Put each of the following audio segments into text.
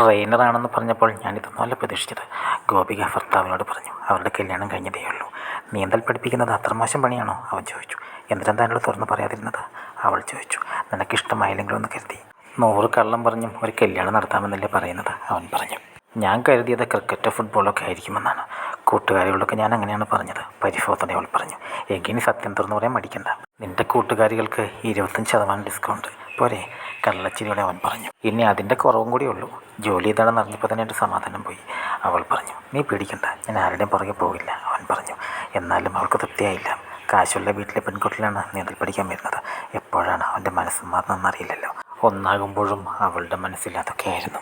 ട്രെയിനറാണെന്ന് പറഞ്ഞപ്പോൾ ഞാനിതൊന്നുമല്ല പ്രതീക്ഷിച്ചത്. ഗോപിക ഭർത്താവിനോട് പറഞ്ഞു അവരുടെ കല്യാണം കഴിഞ്ഞതേ ഉള്ളൂ. നീന്തൽ പഠിപ്പിക്കുന്നത് അത്ര മോശം പണിയാണോ? അവൻ ചോദിച്ചു. എന്തിനാ എന്നോട് തുറന്ന് പറയാതിരുന്നത്? അവൾ ചോദിച്ചു. നിനക്കിഷ്ടമായില്ലെങ്കിലും ഒന്ന് കരുതി. നൂറ് കള്ളം പറഞ്ഞും ഒരു കല്യാണം നടത്താമെന്നല്ലേ പറയുന്നത്? അവൻ പറഞ്ഞു. ഞാൻ കരുതിയത് ക്രിക്കറ്റോ ഫുട്ബോളോ ഒക്കെ ആയിരിക്കുമെന്നാണ്. കൂട്ടുകാരികളൊക്കെ ഞാൻ അങ്ങനെയാണ് പറഞ്ഞത് പരിഭവത്തോടെ അവൾ പറഞ്ഞു. എങ്കിനി സത്യം തുറന്നു പറയാൻ മടിക്കണ്ട. നിന്റെ കൂട്ടുകാരികൾക്ക് ഇരുപത്തഞ്ച് ശതമാനം ഡിസ്കൗണ്ട് പോരെ കള്ളച്ചിരിയോടെ അവൻ പറഞ്ഞു. ഇനി അതിന്റെ കുറവും കൂടി ഉള്ളൂ. ജോലി ഇതാണെന്ന് അറിഞ്ഞപ്പോൾ തന്നെ എന്റെ സമാധാനം പോയി. അവൾ പറഞ്ഞു നീ പേടിക്കണ്ട ഞാൻ ആരുടെയും പുറകെ പോകില്ല അവൻ പറഞ്ഞു. എന്നാലും അവൾക്ക് തൃപ്തിയായില്ല. കാശുള്ള വീട്ടിലെ പെൺകുട്ടികളാണ് നീന്തൽ പഠിക്കാൻ വരുന്നത്. എപ്പോഴാണ് അവന്റെ മനസ്സ് മാറുന്നതെന്നറിയില്ലല്ലോ ഒന്നാകുമ്പോഴും അവളുടെ മനസ്സിൽ അതൊക്കെയായിരുന്നു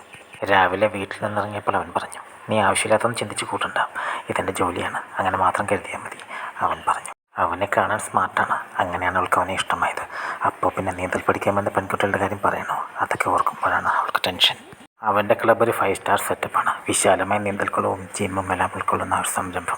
രാവിലെ വീട്ടിൽ നിന്നിറങ്ങിയപ്പോൾ അവൻ പറഞ്ഞു നീ ആവശ്യമില്ലാത്തൊന്നും ചിന്തിച്ച് കൂട്ടണ്ട. ഇതെന്റെ ജോലിയാണ്. അങ്ങനെ മാത്രം കരുതിയാൽ മതി അവൻ പറഞ്ഞു. അവനെ കാണാൻ സ്മാർട്ടാണ്. അങ്ങനെയാണ് അവൾക്ക് അവനെ ഇഷ്ടമായത്. അപ്പോൾ പിന്നെ നീന്തൽ പഠിക്കാൻ വന്ന പെൺകുട്ടികളുടെ കാര്യം പറയണോ? അതൊക്കെ ഓർക്കുമ്പോഴാണ് അവൾക്ക് ടെൻഷൻ. അവന്റെ ക്ലബ് ഒരു ഫൈവ് സ്റ്റാർ സെറ്റപ്പാണ് വിശാലമായ നീന്തൽക്കുളവും ജിമ്മും എല്ലാം ഉൾക്കൊള്ളുന്ന ഒരു സംരംഭം.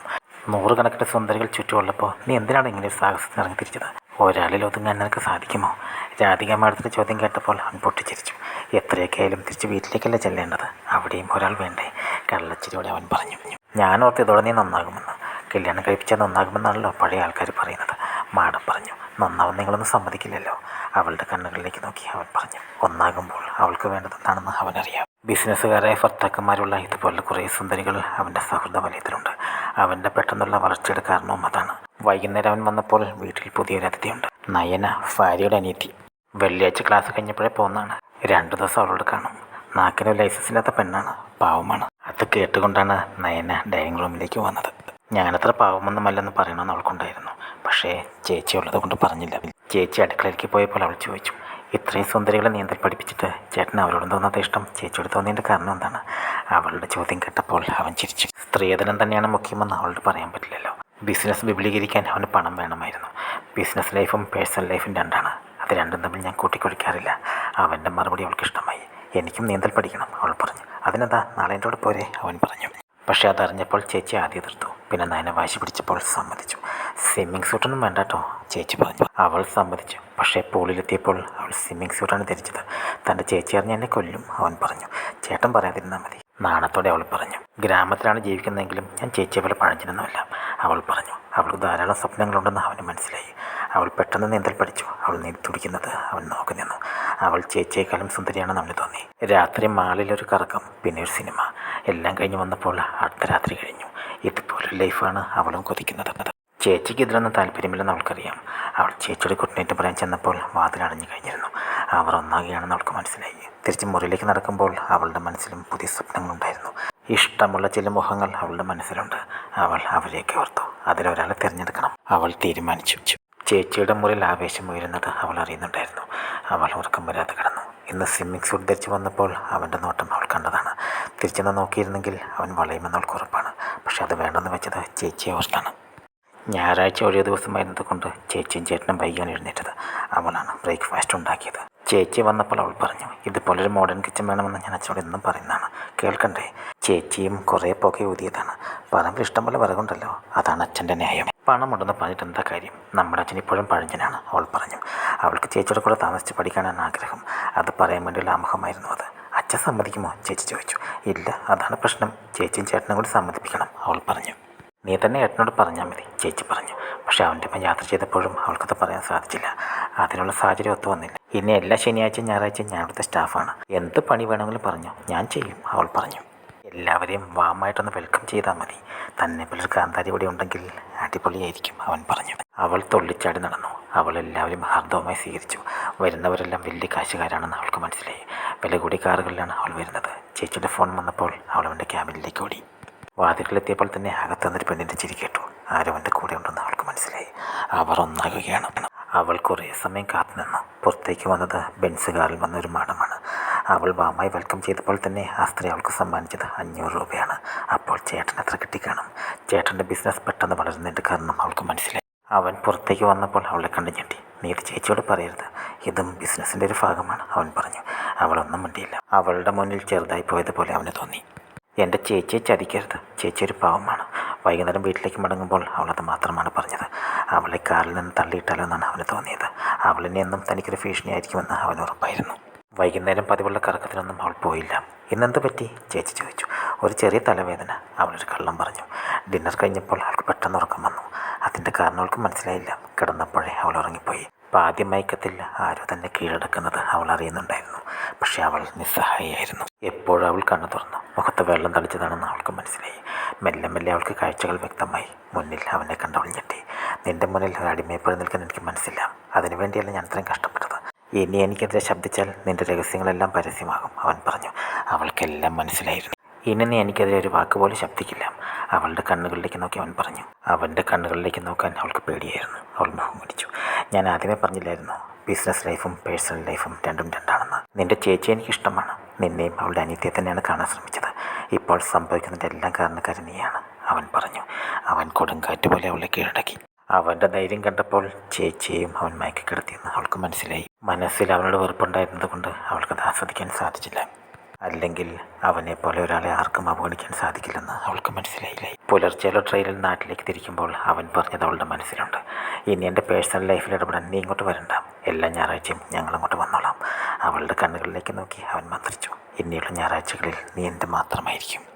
നൂറുകണക്കിന് സുന്ദരികൾ ചുറ്റുമുള്ളപ്പോൾ നീ എന്തിനാണ് ഇങ്ങനെ ഒരു സാഹസത്തിന് ഇറങ്ങി തിരിച്ചത് ഒരാളിൽ ഒതുങ്ങാൻ നിനക്ക് സാധിക്കുമോ? രാധിക മാഡത്തിന്റെ ചോദ്യം കേട്ടപ്പോൾ അവൻ പൊട്ടിച്ചിരിച്ചു. എത്രയൊക്കെ ആയാലും തിരിച്ച് വീട്ടിലേക്കല്ലേ ചെല്ലേണ്ടത്? അവിടെയും ഒരാൾ വേണ്ടേ? കള്ളച്ചിരിയോടെ അവൻ പറഞ്ഞു. ഞാൻ ഓർത്ത് ഇതോടെ നീ നന്നാകുമെന്ന്. കല്യാണം കഴിപ്പിച്ചാൽ നന്നാകുമെന്നാണല്ലോ പഴയ ആൾക്കാർ പറയുന്നത്. മാഡം പറഞ്ഞു നന്നാവും നിങ്ങളൊന്നും സമ്മതിക്കില്ലല്ലോ. അവളുടെ കണ്ണുകളിലേക്ക് നോക്കി അവൻ പറഞ്ഞു ഒന്നാകുമ്പോൾ അവൾക്ക് വേണ്ടത് എന്താണെന്ന് അവനറിയാം. ബിസിനസ്സുകാരായ ഭർത്താക്കന്മാരുള്ള ഇതുപോലുള്ള കുറേ സുന്ദരികൾ അവന്റെ സൗഹൃദ വലയത്തിലുണ്ട്. അവന്റെ പെട്ടെന്നുള്ള വളർച്ചയുടെ കാരണവും അതാണ്. വൈകുന്നേരം അവൻ വന്നപ്പോൾ വീട്ടിൽ പുതിയൊരു അതിഥിയുണ്ട്. നയന ഭാര്യയുടെ അനിയത്തി. വെള്ളിയാഴ്ച ക്ലാസ് കഴിഞ്ഞപ്പോഴേ പോകുന്നതാണ്. രണ്ടു ദിവസം അവളോട് കാണും. നാക്കിന് ലൈസൻസ് ഇല്ലാത്ത പെണ്ണാണ് പാവമാണ്. അത് കേട്ടുകൊണ്ടാണ് നയന ഡൈനിങ് റൂമിലേക്ക് വന്നത് ഞാനത്ര പാവമൊന്നുമല്ലെന്ന് പറയണമെന്ന് അവൾക്കുണ്ടായിരുന്നു. പക്ഷേ ചേച്ചി ഉള്ളത് കൊണ്ട് പറഞ്ഞില്ല. ചേച്ചി അടുക്കളയിലേക്ക് പോയപ്പോൾ അവൾ ചോദിച്ചു ഇത്രയും സുന്ദരികളെ നീന്തൽ പഠിപ്പിച്ചിട്ട് ചേട്ടൻ അവരോട് തോന്നാത്ത ഇഷ്ടം? ചേച്ചിയോട് തോന്നിയതിന്റെ കാരണം എന്താണ്? അവളുടെ ചോദ്യം കേട്ടപ്പോൾ അവൻ ചിരിച്ചു. സ്ത്രീധനം തന്നെയാണ് മുഖ്യമെന്ന് അവളോട് പറയാൻ പറ്റില്ലല്ലോ. ബിസിനസ് വിപുലീകരിക്കാൻ അവന് പണം വേണമായിരുന്നു. ബിസിനസ് ലൈഫും പേഴ്സണൽ ലൈഫും രണ്ടാണ്. അത് രണ്ടും തമ്മിൽ ഞാൻ കൂട്ടിക്കൊടുക്കാറില്ല. അവന്റെ മറുപടി അവൾക്ക് ഇഷ്ടമായി എനിക്കും നീന്തൽ പഠിക്കണം അവൾ പറഞ്ഞു. അതിനെന്താ? നാളെ എന്റെ കൂടെ പോരെ അവൻ പറഞ്ഞു. പക്ഷേ അതറിഞ്ഞപ്പോൾ ചേച്ചി ആദ്യം എതിർത്തു. പിന്നെ നയന വാശി പിടിച്ചപ്പോൾ സമ്മതിച്ചു. സ്വിമ്മിങ് സ്യൂട്ടൊന്നും വേണ്ട കേട്ടോ ചേച്ചി പറഞ്ഞു. അവൾ സമ്മതിച്ചു. പക്ഷേ പൂളിലെത്തിയപ്പോൾ അവൾ സ്വിമ്മിങ് സ്യൂട്ടാണ് ധരിച്ചത്. തന്റെ ചേച്ചി അറിഞ്ഞ് എന്നെ കൊല്ലും അവൻ പറഞ്ഞു. ചേട്ടൻ പറയാതിരുന്നാൽ മതി. നാണത്തോടെ അവൾ പറഞ്ഞു. ഗ്രാമത്തിലാണ് ജീവിക്കുന്നതെങ്കിലും ഞാൻ ചേച്ചിയെ പോലെ പഴഞ്ഞിരുന്നുമില്ല അവൾ പറഞ്ഞു. അവൾക്ക് ധാരാളം സ്വപ്നങ്ങളുണ്ടെന്ന് അവന് മനസ്സിലായി. അവൾ പെട്ടെന്ന് നീന്തൽ പഠിച്ചു. അവൾ നീന്തി തുടിക്കുന്നത് അവൻ നോക്കി നിന്നു അവൾ ചേച്ചിയെക്കാളും സുന്ദരിയാണെന്ന് അവന് തോന്നി. രാത്രി മാളിലൊരു കറക്കം പിന്നെ ഒരു സിനിമ. എല്ലാം കഴിഞ്ഞ് വന്നപ്പോൾ അടുത്ത രാത്രി കഴിഞ്ഞു. ഇതുപോലൊരു ലൈഫാണ് അവളും കൊതിക്കുന്നത് ചേച്ചിക്ക് ഇതിലൊന്നും താല്പര്യമില്ലെന്ന് അവൾക്കറിയാം. അവൾ ചേച്ചിയുടെ കുട്ടിനേറ്റ് പറയാൻ ചെന്നപ്പോൾ വാതിൽ അടഞ്ഞു കഴിഞ്ഞിരുന്നു. അവർ ഒന്നാകുകയാണെന്ന് അവൾക്ക് മനസ്സിലായി. തിരിച്ച് മുറിയിലേക്ക് നടക്കുമ്പോൾ അവളുടെ മനസ്സിലും പുതിയ സ്വപ്നങ്ങളുണ്ടായിരുന്നു. ഇഷ്ടമുള്ള ചില മുഖങ്ങൾ അവളുടെ മനസ്സിലുണ്ട്. അവൾ അവരെയൊക്കെ ഓർത്തു. അതിലൊരാളെ തിരഞ്ഞെടുക്കണം. അവൾ തീരുമാനിച്ചു. ചേച്ചിയുടെ മുറിയിൽ ആവേശം ഉയരുന്നത് അവൾ അറിയുന്നുണ്ടായിരുന്നു. അവൾ ഉറക്കം വരാതെ കിടന്നു. ഇന്ന് സ്വിമ്മിംഗ് സൂട്ട് ധരിച്ച് വന്നപ്പോൾ അവന്റെ നോട്ടം അവൾ കണ്ടതാണ്. തിരിച്ചെന്ന് നോക്കിയിരുന്നെങ്കിൽ അവൻ വളയുമെന്ന് അവൾക്ക് ഉറപ്പാണ്. പക്ഷെ അത് വേണ്ടെന്ന് വെച്ചത് ചേച്ചിയെ ഓർത്താണ്. ഞായറാഴ്ച ഒഴിയ ദിവസമായിരുന്നത് കൊണ്ട് ചേച്ചിയും ചേട്ടനും വൈകിയാണ് എഴുന്നേറ്റത്. അവളാണ് ബ്രേക്ക്ഫാസ്റ്റ് ഉണ്ടാക്കിയത്. ചേച്ചി വന്നപ്പോൾ അവൾ പറഞ്ഞു ഇതുപോലൊരു മോഡേൺ കിച്ചൺ വേണമെന്ന് ഞാൻ അച്ഛനോട് എന്നും പറയുന്നതാണ്. കേൾക്കണ്ടേ? ചേച്ചിയും കുറേ പുക ഊതിയതാണ്. പറമ്പിൽ ഇഷ്ടംപോലെ വിറകുണ്ടല്ലോ അതാണ് അച്ഛന്റെ ന്യായം. പണമുണ്ടെന്ന് പറഞ്ഞിട്ട് എന്താ കാര്യം? നമ്മുടെ അച്ഛൻ ഇപ്പോഴും പഴഞ്ചനാണ് അവൾ പറഞ്ഞു. അവൾക്ക് ചേച്ചിയുടെ കൂടെ താമസിച്ച് പഠിക്കാനാണ് ആഗ്രഹം. അത് പറയാൻ വേണ്ടിയുള്ള ആമുഖമായിരുന്നു അത്. അച്ഛൻ സമ്മതിക്കുമോ? ചേച്ചി ചോദിച്ചു. ഇല്ല അതാണ് പ്രശ്നം. ചേച്ചിയും ചേട്ടനും കൂടി സമ്മതിപ്പിക്കണം അവൾ പറഞ്ഞു. നീ തന്നെ ഏട്ടനോട് പറഞ്ഞാൽ മതി ചേച്ചി പറഞ്ഞു. പക്ഷേ അവന്റെ ഒപ്പം യാത്ര ചെയ്തപ്പോഴും അവൾക്കത് പറയാൻ സാധിച്ചില്ല. അതിനുള്ള സാഹചര്യം ഒത്തു വന്നില്ല. ഇനി എല്ലാ ശനിയാഴ്ചയും ഞായറാഴ്ചയും ഞാൻ അവിടുത്തെ സ്റ്റാഫാണ്. എന്ത് പണി വേണമെങ്കിലും പറഞ്ഞു ഞാൻ ചെയ്യും അവൾ പറഞ്ഞു. എല്ലാവരെയും വാമായിട്ടൊന്ന് വെൽക്കം ചെയ്താൽ മതി. തന്നെ പോലൊരു കാന്താരി ഇവിടെ ഉണ്ടെങ്കിൽ അടിപൊളിയായിരിക്കും അവൻ പറഞ്ഞു. അവൾ തൊള്ളിച്ചാടി നടന്നു. അവൾ എല്ലാവരും ഹാർദവമായി സ്വീകരിച്ചു. വരുന്നവരെല്ലാം വലിയ കാശുകാരാണെന്ന് അവൾക്ക് മനസ്സിലായി. വില കൂടിയ കാറുകളിലാണ് അവൾ വരുന്നത്. ചേച്ചിയുടെ ഫോൺ വന്നപ്പോൾ അവൾ അവന്റെ ക്യാബിനിലേക്ക് ഓടി. വാതിലിലെത്തിയപ്പോൾ തന്നെ അകത്ത് നിന്നൊരു പെണ്ണിന്റെ ചിരി കേട്ടു. ആരും എന്റെ കൂടെ ഉണ്ടെന്ന് അവൾക്ക് മനസ്സിലായി. അവർ ഒന്നാകുകയാണ്. അവൾ കുറേ സമയം കാത്തു നിന്നു. പുറത്തേക്ക് വന്നത് ബെൻസ് കാറിൽ വന്ന ഒരു മാഡമാണ്. അവൾ വാമായി വെൽക്കം ചെയ്തപ്പോൾ തന്നെ ആ സ്ത്രീ അവൾക്ക് സമ്മാനിച്ചത് അഞ്ഞൂറ് രൂപയാണ്. അപ്പോൾ ചേട്ടൻ എത്ര കിട്ടിക്കാണും? ചേട്ടന്റെ ബിസിനസ് പെട്ടെന്ന് വളരുന്നതിന്റെ കാരണം അവൾക്ക് മനസ്സിലായി. അവൻ പുറത്തേക്ക് വന്നപ്പോൾ അവളെ കണ്ടു ഞെട്ടി. നീ ഇത് ചേച്ചിയോട് പറയരുത്. ഇതും ബിസിനസ്സിന്റെ ഒരു ഭാഗമാണ് അവൻ പറഞ്ഞു. അവളൊന്നും മിണ്ടിയില്ല. അവളുടെ മുന്നിൽ ചെറുതായി പോയതുപോലെ അവന് തോന്നി. എന്റെ ചേച്ചിയെ ചതിക്കരുത്. ചേച്ചി ഒരു പാവമാണ്. വൈകുന്നേരം വീട്ടിലേക്ക് മടങ്ങുമ്പോൾ അവളത് മാത്രമാണ് പറഞ്ഞത്. അവളെ കാറിൽ നിന്ന് തള്ളിയിട്ടാലോ എന്നാണ് അവന് തോന്നിയത്. അവളിനെ എന്നും തനിക്കൊരു ഭീഷണിയായിരിക്കുമെന്ന് അവൻ ഉറപ്പായിരുന്നു. വൈകുന്നേരം പതിവുള്ള കറക്കത്തിനൊന്നും അവൾ പോയില്ല. ഇന്നെന്ത് പറ്റി? ചേച്ചി ചോദിച്ചു. ഒരു ചെറിയ തലവേദന അവളൊരു കള്ളം പറഞ്ഞു. ഡിന്നർ കഴിഞ്ഞപ്പോൾ അവൾക്ക് പെട്ടെന്ന് ഉറക്കം വന്നു. അതിന്റെ കാരണം അവൾക്ക് മനസ്സിലായില്ല. കിടന്നപ്പോഴേ അവൾ ഉറങ്ങിപ്പോയി. ആദ്യം മയക്കത്തിൽ ആരോ തന്നെ കീഴടക്കുന്നത് അവൾ അറിയുന്നുണ്ടായിരുന്നു. പക്ഷേ അവൾ നിസ്സഹായിയായിരുന്നു. എപ്പോഴും അവൾ കണ്ണു തുറന്നു. മുഖത്ത് വെള്ളം തളിച്ചതാണെന്ന് അവൾക്ക് മനസ്സിലായി. മെല്ലെ മെല്ലെ അവൾക്ക് കാഴ്ചകൾ വ്യക്തമായി. മുന്നിൽ അവനെ കണ്ടവൾ ഞെട്ടി. നിന്റെ മുന്നിൽ ഒരു അടിമയപ്പോഴും നിൽക്കാൻ എനിക്ക് മനസ്സില്ല. അതിനുവേണ്ടിയല്ല ഞാൻ അത്രയും കഷ്ടപ്പെട്ടത്. ഇനി എനിക്കെതിരെ ശബ്ദിച്ചാൽ നിന്റെ രഹസ്യങ്ങളെല്ലാം പരസ്യമാകും അവൻ പറഞ്ഞു. അവൾക്കെല്ലാം മനസ്സിലായിരുന്നു. ഇനി എനിക്കെതിരെ ഒരു വാക്ക് പോലും ശബ്ദിക്കില്ല. അവളുടെ കണ്ണുകളിലേക്ക് നോക്കി അവൻ പറഞ്ഞു. അവന്റെ കണ്ണുകളിലേക്ക് നോക്കാൻ അവൾക്ക് പേടിയായിരുന്നു. അവൾ മുഖം പിടിച്ചു ഞാൻ ആദ്യമേ പറഞ്ഞില്ലായിരുന്നു ബിസിനസ് ലൈഫും പേഴ്സണൽ ലൈഫും രണ്ടും രണ്ടാണെന്ന്. നിന്റെ ചേച്ചി എനിക്ക് ഇഷ്ടമാണ്. നിന്നെയും അവളുടെ അനിത്യത്തെ തന്നെയാണ് കാണാൻ ശ്രമിച്ചത്. ഇപ്പോൾ സംഭവിക്കുന്നതിന്റെ എല്ലാം കാരണക്കാരൻ നീയാണ് അവൻ പറഞ്ഞു. അവൻ കൊടുങ്കാറ്റ് പോലെ അവളെ കീഴടക്കി. അവന്റെ ധൈര്യം കണ്ടപ്പോൾ ചേച്ചിയെയും അവൻ മയക്കി കിടത്തിയെന്ന് അവൾക്ക് മനസ്സിലായി. മനസ്സിൽ അവനോട് വെറുപ്പുണ്ടായിരുന്നത് കൊണ്ട് അവൾക്കത് ആസ്വദിക്കാൻ സാധിച്ചില്ല. അല്ലെങ്കിൽ അവനെ പോലെ ഒരാളെ ആർക്കും അവഗണിക്കാൻ സാധിക്കില്ലെന്ന് അവൾക്ക് മനസ്സിലായില്ല. പുലർച്ചെയുള്ള ട്രെയിനിൽ നാട്ടിലേക്ക് തിരിക്കുമ്പോൾ അവൻ പറഞ്ഞത് അവളുടെ മനസ്സിലുണ്ട്. ഇനി എന്റെ പേഴ്സണൽ ലൈഫിൽ ഇടപെടാൻ നീ ഇങ്ങോട്ട് വരണ്ട. എല്ലാ ഞായറാഴ്ചയും ഞങ്ങൾ അങ്ങോട്ട് വന്നോളാം. അവളുടെ കണ്ണുകളിലേക്ക് നോക്കി അവൻ മന്ത്രിച്ചു. ഇനിയുള്ള ഞായറാഴ്ചകളിൽ നീ എന്റെ മാത്രമായിരിക്കും.